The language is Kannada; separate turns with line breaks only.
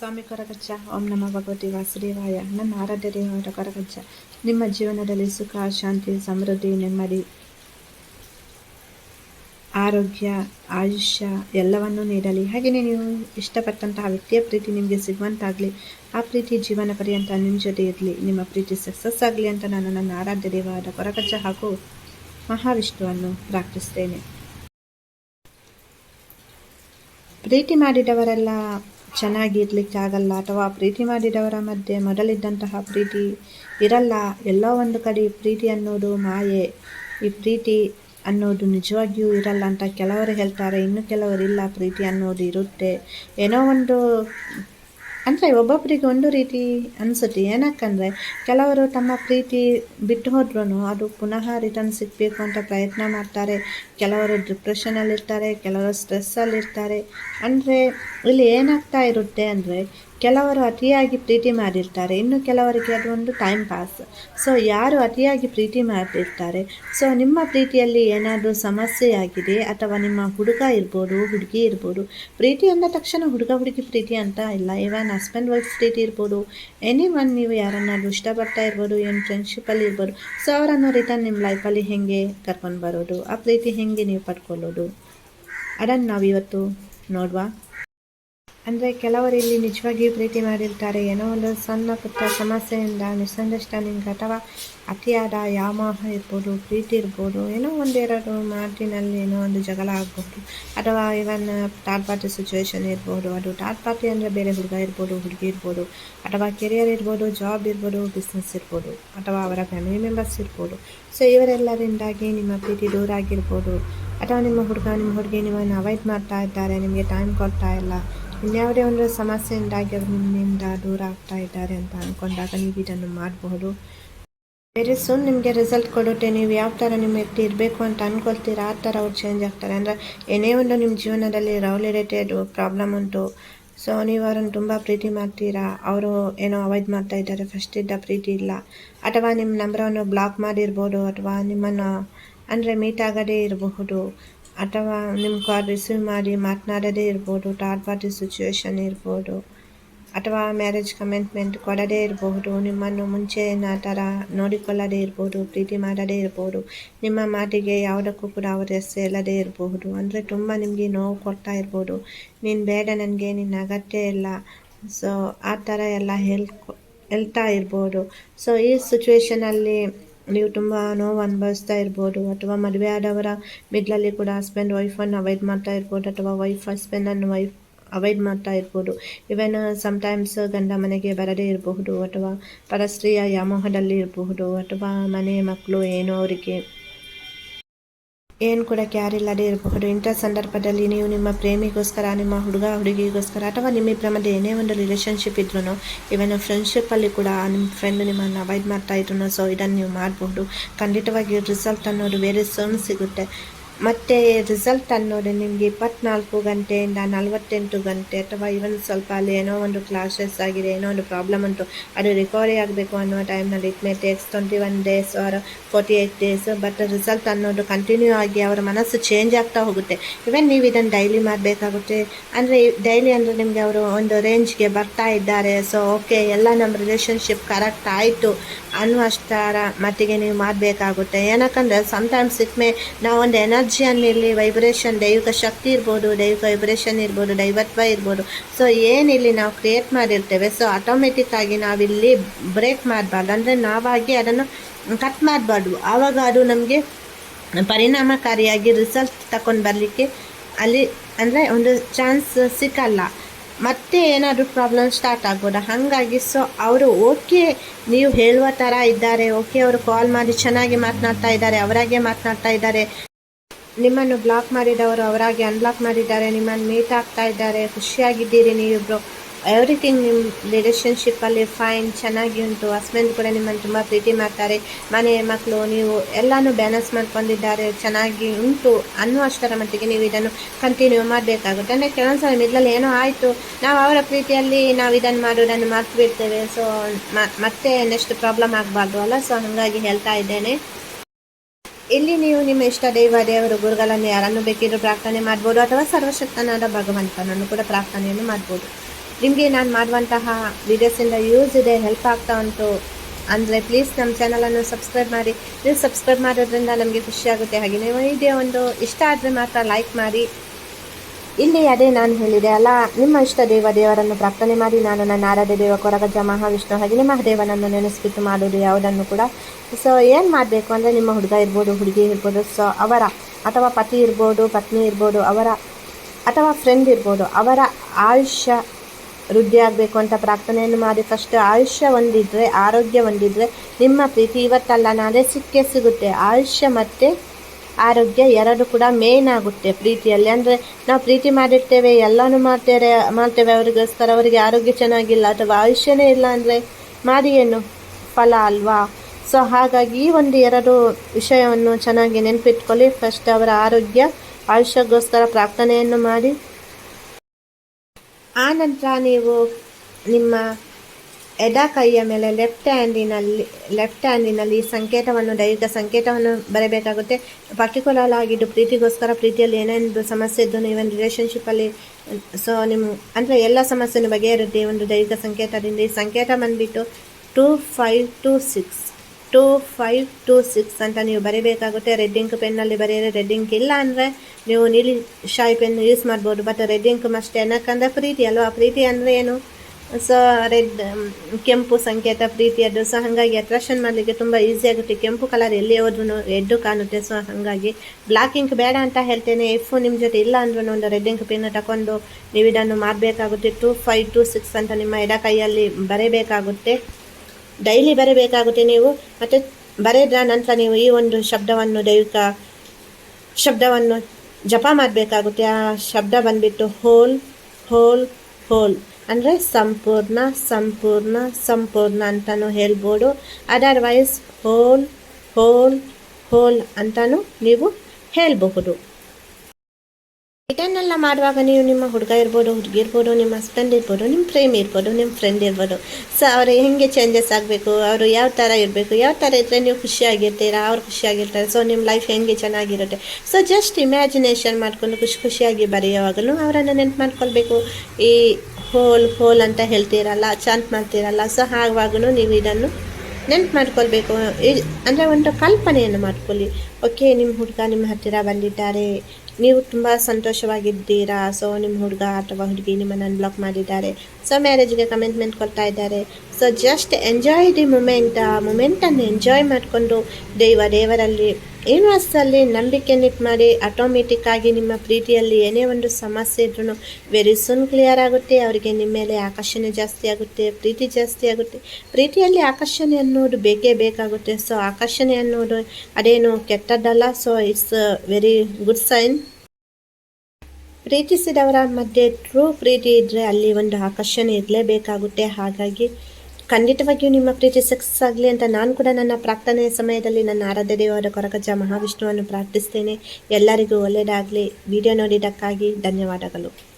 ಸ್ವಾಮಿ ಕೊರಗಜ್ಜ. ಓಂ ನಮ ಭಗವತಿ ವಾಸುದೇವಾಯ. ನನ್ನ ಆರಾಧ್ಯ ದೇವರ ಕೊರಗಜ್ಜ. ನಿಮ್ಮ ಜೀವನದಲ್ಲಿ ಸುಖ, ಶಾಂತಿ, ಸಮೃದ್ಧಿ, ನೆಮ್ಮದಿ, ಆರೋಗ್ಯ, ಆಯುಷ್ಯ ಎಲ್ಲವನ್ನೂ ನೀಡಲಿ. ಹಾಗೆಯೇ ನೀವು ಇಷ್ಟಪಟ್ಟಂತಹ ವ್ಯಕ್ತಿಯ ಪ್ರೀತಿ ನಿಮಗೆ ಸಿಗುವಂತಾಗಲಿ, ಆ ಪ್ರೀತಿ ಜೀವನ ಪರ್ಯಂತ ನಿಮ್ಮ ಜೊತೆ ಇರಲಿ. ನಿಮ್ಮ ಪ್ರೀತಿ ಸಕ್ಸಸ್ ಆಗಲಿ ಅಂತ ನಾನು ನನ್ನ ಆರಾಧ್ಯ ದೇವರ ಕೊರಗಜ್ಜ ಹಾಗೂ ಮಹಾವಿಷ್ಣುವನ್ನು ಪ್ರಾರ್ಥಿಸ್ತೇನೆ. ಪ್ರೀತಿ ಮಾಡಿದವರೆಲ್ಲ ಚೆನ್ನಾಗಿರ್ಲಿಕ್ಕಾಗಲ್ಲ ಅಥವಾ ಪ್ರೀತಿ ಮಾಡಿದವರ ಮಧ್ಯೆ ಮೊದಲಿದ್ದಂತಹ ಪ್ರೀತಿ ಇರಲ್ಲ. ಎಲ್ಲೋ ಒಂದು ಕಡೆ ಪ್ರೀತಿ ಅನ್ನೋದು ಮಾಯೆ. ಈ ಪ್ರೀತಿ ಅನ್ನೋದು ನಿಜವಾಗಿಯೂ ಇರಲ್ಲ ಅಂತ ಕೆಲವರು ಹೇಳ್ತಾರೆ. ಇನ್ನು ಕೆಲವರು ಇಲ್ಲ ಪ್ರೀತಿ ಅನ್ನೋದು ಇರುತ್ತೆ. ಏನೋ ಒಂದು ಅಂದರೆ ಒಬ್ಬೊಬ್ಬರಿಗೆ ಒಂದು ರೀತಿ ಅನಿಸುತ್ತೆ. ಏನಕ್ಕಂದರೆ ಕೆಲವರು ತಮ್ಮ ಪ್ರೀತಿ ಬಿಟ್ಟು ಹೋದ್ರೂ ಅದು ಪುನಃ ರಿಟರ್ನ್ ಸಿಗಬೇಕು ಅಂತ ಪ್ರಯತ್ನ ಮಾಡ್ತಾರೆ. ಕೆಲವರು ಡಿಪ್ರೆಷನಲ್ಲಿರ್ತಾರೆ ಕೆಲವರು ಸ್ಟ್ರೆಸ್ಸಲ್ಲಿರ್ತಾರೆ ಅಂದರೆ ಇಲ್ಲಿ ಏನಾಗ್ತಾ ಇರುತ್ತೆ ಅಂದರೆ ಕೆಲವರು ಅತಿಯಾಗಿ ಪ್ರೀತಿ ಮಾಡಿರ್ತಾರೆ. ಇನ್ನು ಕೆಲವರಿಗೆ ಅದು ಒಂದು ಟೈಮ್ ಪಾಸ್ ಸೊ ಯಾರು ಅತಿಯಾಗಿ ಪ್ರೀತಿ ಮಾಡಿರ್ತಾರೆ? ಸೊ ನಿಮ್ಮ ಪ್ರೀತಿಯಲ್ಲಿ ಏನಾದರೂ ಸಮಸ್ಯೆ ಆಗಿದೆ? ಅಥವಾ ನಿಮ್ಮ ಹುಡುಗ ಇರ್ಬೋದು, ಹುಡುಗಿ ಇರ್ಬೋದು. ಪ್ರೀತಿ ಅಂದ ತಕ್ಷಣ ಹುಡುಗ ಹುಡುಗಿ ಪ್ರೀತಿ ಅಂತ ಇಲ್ಲ. ಇವನ್ ಹಸ್ಬೆಂಡ್ ವೈಫ್ ಪ್ರೀತಿ ಇರ್ಬೋದು. ಎನಿ ಒನ್ ನೀವು ಯಾರನ್ನಾದರೂ ಇಷ್ಟಪಡ್ತಾ ಇರ್ಬೋದು ಏನು ಫ್ರೆಂಡ್ಶಿಪ್ಪಲ್ಲಿ ಇರ್ಬೋದು. ಸೊ ಅವರನ್ನು ರಿಟರ್ನ್ ನಿಮ್ಮ ಲೈಫಲ್ಲಿ ಹೇಗೆ ಕರ್ಕೊಂಡು ಬರೋದು? ಆ ಪ್ರೀತಿ ಹೇಗೆ ನೀವು ಪಡ್ಕೊಳ್ಳೋದು? ಅದನ್ನು ನಾವಿವತ್ತು ನೋಡುವ? ಅಂದರೆ ಕೆಲವರು ಇಲ್ಲಿ ನಿಜವಾಗಿಯೂ ಪ್ರೀತಿ ಮಾಡಿರ್ತಾರೆ. ಏನೋ ಒಂದು ಸಣ್ಣ ಪುಟ್ಟ ಸಮಸ್ಯೆಯಿಂದ ಮಿಸ್ಅಂಡರ್ಸ್ಟ್ಯಾಂಡಿಂಗ್ ಅಥವಾ ಅತಿಯಾದ ಯಾಮೋಹ ಇರ್ಬೋದು, ಪ್ರೀತಿ ಇರ್ಬೋದು, ಏನೋ ಒಂದೆರಡು ಮಾತಿನಲ್ಲಿ ಏನೋ ಒಂದು ಜಗಳ ಆಗ್ಬೋದು. ಅಥವಾ ಇವನ್ ಟಾಟ್ ಪಾರ್ಟಿ ಸಿಚುವೇಶನ್ ಇರ್ಬೋದು. ಅದು ಟಾಟ್ ಪಾರ್ಟಿ ಅಂದರೆ ಬೇರೆ ಹುಡುಗ ಇರ್ಬೋದು, ಹುಡುಗಿ ಇರ್ಬೋದು, ಅಥವಾ ಕೆರಿಯರ್ ಇರ್ಬೋದು ಜಾಬ್ ಇರ್ಬೋದು ಬಿಸ್ನೆಸ್ ಇರ್ಬೋದು, ಅಥವಾ ಅವರ ಫ್ಯಾಮಿಲಿ ಮೆಂಬರ್ಸ್ ಇರ್ಬೋದು. ಸೊ ಇವರೆಲ್ಲರಿಂದಾಗಿ ನಿಮ್ಮ ಪ್ರೀತಿ ದೂರ ಆಗಿರ್ಬೋದು. ಅಥವಾ ನಿಮ್ಮ ಹುಡುಗ, ನಿಮ್ಮ ಹುಡುಗಿ ನಿಮ್ಮನ್ನು ಅವಾಯ್ಡ್ ಮಾಡ್ತಾ ಇದ್ದಾರೆ, ನಿಮಗೆ ಟೈಮ್ ಕೊಡ್ತಾ ಇಲ್ಲ. ಇನ್ಯಾವುದೇ ಒಂದು ಸಮಸ್ಯೆಯಿಂದಾಗಿ ಅವರು ನಿಮ್ಮಿಂದ ದೂರ ಆಗ್ತಾ ಇದ್ದಾರೆ ಅಂತ ಅಂದ್ಕೊಂಡಾಗ ನೀವು ಇದನ್ನು ಮಾಡಬಹುದು. ವೆರಿ ಸೂನ್ ನಿಮಗೆ ರಿಸಲ್ಟ್ ಕೊಡುತ್ತೆ. ನೀವು ಯಾವ ಥರ ನಿಮ್ಮ ಎತ್ತಿ ಇರಬೇಕು ಅಂತ ಅಂದ್ಕೊಳ್ತೀರಾ ಆ ಥರ ಅವ್ರು ಚೇಂಜ್ ಆಗ್ತಾರೆ. ಅಂದರೆ ಏನೇ ಒಂದು ನಿಮ್ಮ ಜೀವನದಲ್ಲಿ ರೌಲ್ ರಿಲೇಟೆಡ್ ಪ್ರಾಬ್ಲಮ್ ಉಂಟು ಸೊ ನೀವು ಅವರನ್ನು ತುಂಬ ಪ್ರೀತಿ ಮಾಡ್ತೀರಾ? ಅವರು ಏನೋ ಅವಾಯ್ಡ್ ಮಾಡ್ತಾ ಇದ್ದಾರೆ. ಫಸ್ಟ್ ಇದ್ದ ಪ್ರೀತಿ ಇಲ್ಲ. ಅಥವಾ ನಿಮ್ಮ ನಂಬರನ್ನು ಬ್ಲಾಕ್ ಮಾಡಿರ್ಬೋದು, ಅಥವಾ ನಿಮ್ಮನ್ನು ಅಂದರೆ ಮೀಟ್ ಆಗದೇ ಇರಬಹುದು. ಅಥವಾ ನಿಮ್ಮ ಕಾರ್ ರಿಸೀವ್ ಮಾಡಿ ಮಾತನಾಡದೇ ಇರ್ಬೋದು ಥರ್ಡ್ ಪಾರ್ಟಿ ಸಿಚುವೇಶನ್ ಇರ್ಬೋದು, ಅಥವಾ ಮ್ಯಾರೇಜ್ ಕಮಿಟ್ಮೆಂಟ್ ಕೊಡದೇ ಇರಬಹುದು ನಿಮ್ಮನ್ನು ಮುಂಚೆನ ಥರ ನೋಡಿಕೊಳ್ಳದೇ ಇರ್ಬೋದು, ಪ್ರೀತಿ ಮಾಡದೇ ಇರ್ಬೋದು, ನಿಮ್ಮ ಮಾತಿಗೆ ಯಾವುದಕ್ಕೂ ಕೂಡ ಅವರು ಹೆಸರು ಇಲ್ಲದೇ ಇರಬಹುದು ಅಂದರೆ ತುಂಬ ನಿಮಗೆ ನೋವು ಕೊಡ್ತಾ ಇರ್ಬೋದು. ನೀನು ಬೇಡ ನನಗೆ ನಿನ್ನ ಅಗತ್ಯ ಇಲ್ಲ. ಸೊ ಆ ಥರ ಎಲ್ಲ ಹೇಳ್ಕೊ ಹೇಳ್ತಾ ಇರ್ಬೋದು. ಸೊ ಈ ಸಿಚುವೇಶನಲ್ಲಿ ನೀವು ತುಂಬ ನೋವು ಅನುಭವಿಸ್ತಾ ಇರ್ಬೋದು ಅಥವಾ ಮದುವೆ ಆದವರ ಮಿಡ್ಲಲ್ಲಿ ಕೂಡ ಹಸ್ಬೆಂಡ್ ವೈಫನ್ನು ಅವಾಯ್ಡ್ ಮಾಡ್ತಾ ಇರ್ಬೋದು ಅಥವಾ ವೈಫ್ ಹಸ್ಬೆಂಡನ್ನು ವೈಫ್ ಅವಾಯ್ಡ್ ಮಾಡ್ತಾ ಇರ್ಬೋದು. ಇವನ್ ಸಮಟೈಮ್ಸ್ ಗಂಡ ಮನೆಗೆ ಬರದೇ ಇರಬಹುದು ಅಥವಾ ಪರಸ್ತ್ರೀಯ ವ್ಯಾಮೋಹದಲ್ಲಿ ಇರಬಹುದು ಅಥವಾ ಮನೆ ಮಕ್ಕಳು ಏನೋ ಅವರಿಗೆ ಏನು ಕೂಡ ಕ್ಯಾರ್ ಇಲ್ಲದೆ ಇರಬಹುದು. ಇಂಥ ಸಂದರ್ಭದಲ್ಲಿ ನೀವು ನಿಮ್ಮ ಪ್ರೇಮಿಗೋಸ್ಕರ, ನಿಮ್ಮ ಹುಡುಗ ಹುಡುಗಿಗೋಸ್ಕರ ಅಥವಾ ನಿಮ್ಮಿಬ್ಬರ ಮಧ್ಯೆ ಏನೇ ಒಂದು ರಿಲೇಷನ್ಶಿಪ್ ಇದ್ರೂ ಇವನ್ ಫ್ರೆಂಡ್ಶಿಪ್ಪಲ್ಲಿ ಕೂಡ ನಿಮ್ಮ ಫ್ರೆಂಡ್ ನಿಮ್ಮನ್ನು ಅವಾಯ್ಡ್ ಮಾಡ್ತಾ ಇದ್ರು ಸೊ ಇದನ್ನು ನೀವು ಮಾಡಬಹುದು. ಖಂಡಿತವಾಗಿ ರಿಸಲ್ಟ್ ಅನ್ನೋದು ಬೇರೆ ಸೋನ್ ಸಿಗುತ್ತೆ. ಮತ್ತು ರಿಸಲ್ಟ್ ಅನ್ನೋದು ನಿಮಗೆ ಇಪ್ಪತ್ನಾಲ್ಕು ಗಂಟೆಯಿಂದ ನಲವತ್ತೆಂಟು ಗಂಟೆ ಅಥವಾ ಇವನ್ ಸ್ವಲ್ಪ ಅಲ್ಲಿ ಏನೋ ಒಂದು ಕ್ಲಾಸಸ್ ಆಗಿದೆ, ಏನೋ ಒಂದು ಪ್ರಾಬ್ಲಮ್ ಉಂಟು, ಅದು ರಿಕವರಿ ಆಗಬೇಕು ಅನ್ನೋ ಟೈಮ್ನಲ್ಲಿ it may takes twenty one days or forty eight days but result ಅನ್ನೋದು ಕಂಟಿನ್ಯೂ ಆಗಿ ಅವರ ಮನಸ್ಸು ಚೇಂಜ್ ಆಗ್ತಾ ಹೋಗುತ್ತೆ. ಇವನ್ ನೀವು ಇದನ್ನು ಡೈಲಿ ಮಾಡಬೇಕಾಗುತ್ತೆ. ಅಂದರೆ ಡೈಲಿ ಅಂದರೆ ನಿಮಗೆ ಅವರು ಒಂದು ರೇಂಜ್ಗೆ ಬರ್ತಾ ಇದ್ದಾರೆ. ಸೊ ಓಕೆ ಎಲ್ಲ ನಮ್ಮ ರಿಲೇಷನ್ಶಿಪ್ ಕರೆಕ್ಟ್ ಆಯಿತು. ಅನ್ನುವಷ್ಟರ ಮಟ್ಟಿಗೆ ನೀವು ಮಾಡಬೇಕಾಗುತ್ತೆ. ಏನಕ್ಕಂದರೆ ಸಮ್ಟೈಮ್ಸ್ ಇಟ್ ಮೇ ನಾವೊಂದು ಇಲ್ಲಿ ವೈಬ್ರೇಷನ್ ದೈವಿಕ ಶಕ್ತಿ ಇರ್ಬೋದು, ದೈವಿಕ ವೈಬ್ರೇಷನ್ ಇರ್ಬೋದು, ದೈವತ್ವ ಇರ್ಬೋದು. ಸೊ ಏನಿಲ್ಲಿ ನಾವು ಕ್ರಿಯೇಟ್ ಮಾಡಿರ್ತೇವೆ? ಸೊ ಆಟೋಮೆಟಿಕ್ ಆಗಿ ನಾವಿಲ್ಲಿ ಬ್ರೇಕ್ ಮಾಡಬಾರ್ದು. ಅಂದರೆ ನಾವಾಗಿ ಅದನ್ನು ಕಟ್ ಮಾಡಬಾರ್ದು. ಆವಾಗ ಅದು ನಮಗೆ ಪರಿಣಾಮಕಾರಿಯಾಗಿ ರಿಸಲ್ಟ್ ತಗೊಂಡು ಬರಲಿಕ್ಕೆ ಅಲ್ಲಿ, ಅಂದರೆ ಒಂದು ಚಾನ್ಸ್ ಸಿಕ್ಕಲ್ಲ. ಮತ್ತೆ ಏನಾದರೂ ಪ್ರಾಬ್ಲಮ್ ಸ್ಟಾರ್ಟ್ ಆಗ್ಬೋದಾ? ಹಾಗಾಗಿ ಸೊ ಅವರು ಓಕೆ ನೀವು ಹೇಳುವ ಥರ ಇದ್ದಾರೆ ಓಕೆ ಅವರು ಕಾಲ್ ಮಾಡಿ ಚೆನ್ನಾಗಿ ಮಾತನಾಡ್ತಾ ಇದ್ದಾರೆ, ಅವರಾಗೆ ಮಾತನಾಡ್ತಾ ಇದ್ದಾರೆ. ನಿಮ್ಮನ್ನು ಬ್ಲಾಕ್ ಮಾಡಿದವರು ಅವರಾಗಿ ಅನ್ಬ್ಲಾಕ್ ಮಾಡಿದ್ದಾರೆ, ನಿಮ್ಮನ್ನು ಮೀಟ್ ಆಗ್ತಾ ಇದ್ದಾರೆ, ಖುಷಿಯಾಗಿದ್ದೀರಿ ನೀವಿಬ್ಬರು ಎವ್ರಿಥಿಂಗ್ ನಿಮ್ಮ ರಿಲೇಷನ್ಶಿಪ್ಪಲ್ಲಿ ಫೈನ್ ಚೆನ್ನಾಗಿ ಉಂಟು. ಹಸ್ಬೆಂಡ್ ಕೂಡ ನಿಮ್ಮನ್ನು ತುಂಬ ಪ್ರೀತಿ ಮಾಡ್ತಾರೆ. ಮನೆ ಮಕ್ಕಳು ನೀವು ಎಲ್ಲನೂ ಬ್ಯಾಲೆನ್ಸ್ ಮಾಡ್ಕೊಂಡಿದ್ದಾರೆ. ಚೆನ್ನಾಗಿ ಉಂಟು ಅನ್ನುವಷ್ಟರ ಮಟ್ಟಿಗೆ ನೀವು ಇದನ್ನು ಕಂಟಿನ್ಯೂ ಮಾಡಬೇಕಾಗುತ್ತೆ. ಅಂದರೆ ಕೆಲವೊಂದು ಸಲ ಮಿಡ್ಲಲ್ಲಿ ಏನೋ ಆಯಿತು, ನಾವು ಅವರ ಪ್ರೀತಿಯಲ್ಲಿ ನಾವು ಇದನ್ನು ಮಾಡೋದನ್ನು ಮಾತು ಬಿಡ್ತೇವೆ ಸೊ ಮತ್ತೆ ನೆಕ್ಸ್ಟ್ ಪ್ರಾಬ್ಲಮ್ ಆಗಬಾರ್ದು ಅಲ್ಲ? ಸೊ ಹಾಗಾಗಿ ಹೇಳ್ತಾ ಇದ್ದೇನೆ. ಇಲ್ಲಿ ನೀವು ನಿಮ್ಮ ಇಷ್ಟ ದೈವ ದೇವರು ಗುರುಗಳನ್ನು ಯಾರನ್ನು ಬೇಕಿದ್ರೂ ಪ್ರಾರ್ಥನೆ ಮಾಡ್ಬೋದು, ಅಥವಾ ಸರ್ವಶಕ್ತನಾದ ಭಗವಂತನನ್ನು ಕೂಡ ಪ್ರಾರ್ಥನೆಯನ್ನು ಮಾಡ್ಬೋದು. ನಿಮಗೆ ನಾನು ಮಾಡುವಂತಹ ವೀಡಿಯೋಸಿಂದ ಯೂಸ್ ಇದೆ ಹೆಲ್ಪ್ ಆಗ್ತಾ ಉಂಟು. ಅಂದರೆ ಪ್ಲೀಸ್ ನಮ್ಮ ಚಾನಲನ್ನು ಸಬ್ಸ್ಕ್ರೈಬ್ ಮಾಡಿ. ನೀವು ಸಬ್ಸ್ಕ್ರೈಬ್ ಮಾಡೋದ್ರಿಂದ ನಮಗೆ ಖುಷಿಯಾಗುತ್ತೆ ಹಾಗೆ ನೀವು ವಿಡಿಯೋ ಒಂದು ಇಷ್ಟ ಆದರೆ ಮಾತ್ರ ಲೈಕ್ ಮಾಡಿ. ಇಲ್ಲಿ ಅದೇ ನಾನು ಹೇಳಿದೆ ಅಲ್ಲ, ನಿಮ್ಮ ಇಷ್ಟ ದೇವ ದೇವರನ್ನು ಪ್ರಾರ್ಥನೆ ಮಾಡಿ. ನಾನು ನನ್ನ ಆರಾಧ್ಯ ದೇವ ಕೊರಗಜ ಮಹಾವಿಷ್ಣು ಹಾಗೆ ಮಹಾದೇವನನ್ನು ನೆನೆಸ್ಬಿಟ್ಟು ಮಾಡೋದು ಯಾವುದನ್ನು ಕೂಡ. ಸೊ ಏನು ಮಾಡಬೇಕು ಅಂದರೆ ನಿಮ್ಮ ಹುಡುಗ ಇರ್ಬೋದು, ಹುಡುಗಿ ಇರ್ಬೋದು ಸೊ ಅವರ, ಅಥವಾ ಪತಿ ಇರ್ಬೋದು, ಪತ್ನಿ ಇರ್ಬೋದು, ಅವರ, ಅಥವಾ ಫ್ರೆಂಡ್ ಇರ್ಬೋದು, ಅವರ ಆಯುಷ್ಯ ವೃದ್ಧಿ ಆಗಬೇಕು ಅಂತ ಪ್ರಾರ್ಥನೆಯನ್ನು ಮಾಡಿ ಫಸ್ಟ್ ಆಯುಷ್ಯ ಒಂದಿದ್ರೆ ಆರೋಗ್ಯ ಒಂದಿದ್ರೆ ನಿಮ್ಮ ಪ್ರೀತಿ ಇವತ್ತಲ್ಲ, ನಾಳೆ ಸಿಕ್ಕೇ ಸಿಗುತ್ತೆ. ಆಯುಷ್ಯ ಮತ್ತು ಆರೋಗ್ಯ ಎರಡು ಕೂಡ ಮೇನ್ ಆಗುತ್ತೆ ಪ್ರೀತಿಯಲ್ಲಿ. ಅಂದರೆ ನಾವು ಪ್ರೀತಿ ಮಾಡಿರ್ತೇವೆ, ಎಲ್ಲನೂ ಮಾಡ್ತೇವೆ ಮಾಡ್ತೇವೆ, ಅವರಿಗೋಸ್ಕರ, ಅವರಿಗೆ ಆರೋಗ್ಯ ಚೆನ್ನಾಗಿಲ್ಲ ಅಥವಾ ಆಯುಷ್ಯನೇ ಇಲ್ಲ ಅಂದರೆ ಮಾಡಿ ಏನು? ಫಲ ಅಲ್ವಾ? ಸೊ ಹಾಗಾಗಿ ಈ ಒಂದು ಎರಡು ವಿಷಯವನ್ನು ಚೆನ್ನಾಗಿ ನೆನಪಿಟ್ಕೊಳ್ಳಿ. ಫಸ್ಟ್ ಅವರ ಆರೋಗ್ಯ ಆಯುಷ್ಯಗೋಸ್ಕರ ಪ್ರಾರ್ಥನೆಯನ್ನು ಮಾಡಿ. ಆ ನೀವು ನಿಮ್ಮ ಎಡ ಕೈಯ ಮೇಲೆ ಲೆಫ್ಟ್ ಹ್ಯಾಂಡಿನಲ್ಲಿ ಲೆಫ್ಟ್ ಹ್ಯಾಂಡಿನಲ್ಲಿ ಸಂಕೇತವನ್ನು, ದೈಹಿಕ ಸಂಕೇತವನ್ನು ಬರಬೇಕಾಗುತ್ತೆ ಪರ್ಟಿಕ್ಯುಲರ್ ಆಗಿದ್ದು ಪ್ರೀತಿಗೋಸ್ಕರ, ಪ್ರೀತಿಯಲ್ಲಿ ಏನೇನು ಸಮಸ್ಯೆ ಇದ್ದು ಒಂದು ರಿಲೇಷನ್ಶಿಪ್ಪಲ್ಲಿ ಸೊ ನಿಮ್ಮ, ಅಂದರೆ ಎಲ್ಲ ಸಮಸ್ಯೆನೂ ಬಗೆಹರುತ್ತೆ ಒಂದು ದೈಹಿಕ ಸಂಕೇತದಿಂದ. ಈ ಸಂಕೇತ ಬಂದುಬಿಟ್ಟು two five two six two five two six ಅಂತ ನೀವು ಬರೀಬೇಕಾಗುತ್ತೆ. ರೆಡ್ ಇಂಕ್ ಪೆನ್ನಲ್ಲಿ ಬರೆಯಿರಿ ರೆಡ್ ಇಂಕ್ ಇಲ್ಲ ಅಂದರೆ ನೀವು ನೀಲಿ ಶಾಯಿ ಪೆನ್ ಯೂಸ್ ಮಾಡ್ಬೋದು. ಬಟ್ ರೆಡ್ ಇಂಕ್ ಮಸ್ಟ್ ಏನಕ್ಕಂದ್ರೆ ಪ್ರೀತಿ ಅಲ್ವಾ? ಪ್ರೀತಿ ಅಂದರೆ ಏನು? ಸೊ ರೆಡ್ ಕೆಂಪು ಸಂಕೇತ ಪ್ರೀತಿಯದ್ದು ಸೊ ಹಾಗಾಗಿ ಅಟ್ರಾಕ್ಷನ್ ಮಾಡಲಿಕ್ಕೆ ತುಂಬ ಈಸಿ ಆಗುತ್ತೆ. ಕೆಂಪು ಕಲರ್ ಎಲ್ಲಿ ಹೋದ್ರೂ ರೆಡ್ಡು ಕಾಣುತ್ತೆ. ಸೊ ಹಾಗಾಗಿ ಬ್ಲಾಕ್ ಇಂಕ್ ಬೇಡ ಅಂತ ಹೇಳ್ತೇನೆ. ಇಫ್ ನಿಮ್ಮ ಜೊತೆ ಇಲ್ಲ ಅಂದ್ರೂ ಒಂದು ರೆಡ್ ಇಂಕ್ ಪೆನ್ ತಗೊಂಡು ನೀವು ಇದನ್ನು ಮಾಡಬೇಕಾಗುತ್ತೆ. ಟೂ ಫೈವ್ ಟು ಸಿಕ್ಸ್ ಅಂತ ನಿಮ್ಮ ಎಡ ಕೈಯಲ್ಲಿ ಬರೀಬೇಕಾಗುತ್ತೆ. ಡೈಲಿ ಬರಬೇಕಾಗುತ್ತೆ ನೀವು. ಮತ್ತು ಬರೆದ ನಂತರ ನೀವು ಈ ಒಂದು ಶಬ್ದವನ್ನು ದೈವಿಕ ಶಬ್ದವನ್ನು ಜಪ ಮಾಡಬೇಕಾಗುತ್ತೆ. ಆ ಶಬ್ದ ಬಂದುಬಿಟ್ಟು ಹೋಲ್ ಹೋಲ್ ಹೋಲ್. ಅಂದರೆ ಸಂಪೂರ್ಣ ಸಂಪೂರ್ಣ ಸಂಪೂರ್ಣ ಅಂತಲೂ ಹೇಳ್ಬೋದು. ಅದರ್ವೈಸ್ ಹೋಲ್ ಹೋಲ್ ಹೋಲ್ ಅಂತಲೂ ನೀವು ಹೇಳಬಹುದು. ಇದನ್ನೆಲ್ಲ ಮಾಡುವಾಗ ನೀವು ನಿಮ್ಮ ಹುಡುಗ ಇರ್ಬೋದು, ಹುಡುಗಿ ಇರ್ಬೋದು, ನಿಮ್ಮ ಹಸ್ಬೆಂಡ್ ಇರ್ಬೋದು, ನಿಮ್ಮ ಫ್ರೇಮ್ ಇರ್ಬೋದು, ನಿಮ್ಮ ಫ್ರೆಂಡ್ ಇರ್ಬೋದು. ಸೊ ಅವರು ಹೆಂಗೆ ಚೇಂಜಸ್ ಆಗಬೇಕು, ಅವರು ಯಾವ ಥರ ಇರಬೇಕು, ಯಾವ ಥರ ಇದ್ದರೆ ನೀವು ಖುಷಿಯಾಗಿರ್ತೀರಾ, ಅವ್ರು ಖುಷಿಯಾಗಿರ್ತಾರೆ. ಸೊ ನಿಮ್ಮ ಲೈಫ್ ಹೆಂಗೆ ಚೆನ್ನಾಗಿರುತ್ತೆ. ಸೊ ಜಸ್ಟ್ ಇಮ್ಯಾಜಿನೇಷನ್ ಮಾಡ್ಕೊಂಡು ಖುಷಿ ಖುಷಿಯಾಗಿ ಬರೆಯುವಾಗಲೂ ಅವರನ್ನು ನೆನ್ಪು ಮಾಡ್ಕೊಳ್ಬೇಕು. ಈ ಹೋಲ್ ಹೋಲ್ ಅಂತ ಹೇಳ್ತೀರಲ್ಲ ಚಾಂತ್ ಮಾಡ್ತೀರಲ್ಲ ಸೊ ಆವಾಗೂ ನೀವು ಇದನ್ನು ನೆನ್ಪು ಮಾಡ್ಕೊಳ್ಬೇಕು. ಅಂದರೆ ಒಂದು ಕಲ್ಪನೆಯನ್ನು ಮಾಡ್ಕೊಳ್ಳಿ. ಓಕೆ ನಿಮ್ಮ ಹುಡುಗ ನಿಮ್ಮ ಹತ್ತಿರ ಬಂದಿದ್ದಾರೆ. ನೀವು ತುಂಬ ಸಂತೋಷವಾಗಿದ್ದೀರಾ? ಸೊ ನಿಮ್ಮ ಹುಡುಗ ಅಥವಾ ಹುಡುಗಿ ನಿಮ್ಮನ್ನು ಅನ್ಬ್ಲಾಕ್ ಮಾಡಿದ್ದಾರೆ. ಸೊ ಮ್ಯಾರೇಜ್ಗೆ ಕಮಿಟ್ಮೆಂಟ್ ಕೊಡ್ತಾ ಇದ್ದಾರೆ. So just enjoy the moment ಆ ಮೂಮೆಂಟನ್ನು ಎಂಜಾಯ್ ಮಾಡಿಕೊಂಡು ದೈವ ದೇವರಲ್ಲಿ ಯೂನಿವರ್ಸಲ್ಲಿ ನಂಬಿಕೆ ನಂಬಿಕೆಯನ್ನು ಮಾಡಿ ಆಟೋಮೆಟಿಕ್ ಆಗಿ ನಿಮ್ಮ ಪ್ರೀತಿಯಲ್ಲಿ ಏನೇ ಒಂದು ಸಮಸ್ಯೆ ಇದ್ರೂ ವೆರಿ ಸೂನ್ ಕ್ಲಿಯರ್ ಆಗುತ್ತೆ, ಅವರಿಗೆ ನಿಮ್ಮ ಮೇಲೆ ಆಕರ್ಷಣೆ ಜಾಸ್ತಿ ಆಗುತ್ತೆ, ಪ್ರೀತಿ ಜಾಸ್ತಿ ಆಗುತ್ತೆ. ಪ್ರೀತಿಯಲ್ಲಿ ಆಕರ್ಷಣೆ ಅನ್ನೋದು ಬೇಕೇ ಬೇಕಾಗುತ್ತೆ. ಸೊ ಆಕರ್ಷಣೆ ಅನ್ನೋದು ಅದೇನು ಕೆಟ್ಟದ್ದಲ್ಲ so it's very good sign ಪ್ರೀತಿಸಿದವರ ಮಧ್ಯೆ ಟ್ರೂ ಪ್ರೀತಿ ಇದ್ದರೆ ಅಲ್ಲಿ ಒಂದು ಆಕರ್ಷಣೆ ಇರಲೇಬೇಕಾಗುತ್ತೆ. ಹಾಗಾಗಿ ಖಂಡಿತವಾಗಿಯೂ ನಿಮ್ಮ ಪ್ರೀತಿ ಸಕ್ಸಸ್ ಆಗಲಿ ಅಂತ ನಾನು ಕೂಡ ನನ್ನ ಪ್ರಾರ್ಥನೆಯ ಸಮಯದಲ್ಲಿ ನನ್ನ ಆರಾಧ್ಯ ದೇವರ ಕೊರಗಜ್ಜ ಮಹಾವಿಷ್ಣುವನ್ನು ಪ್ರಾರ್ಥಿಸ್ತೇನೆ. ಎಲ್ಲರಿಗೂ ಒಳ್ಳೆಯದಾಗಲಿ ವಿಡಿಯೋ ನೋಡಿದ್ದಕ್ಕಾಗಿ ಧನ್ಯವಾದಗಳು.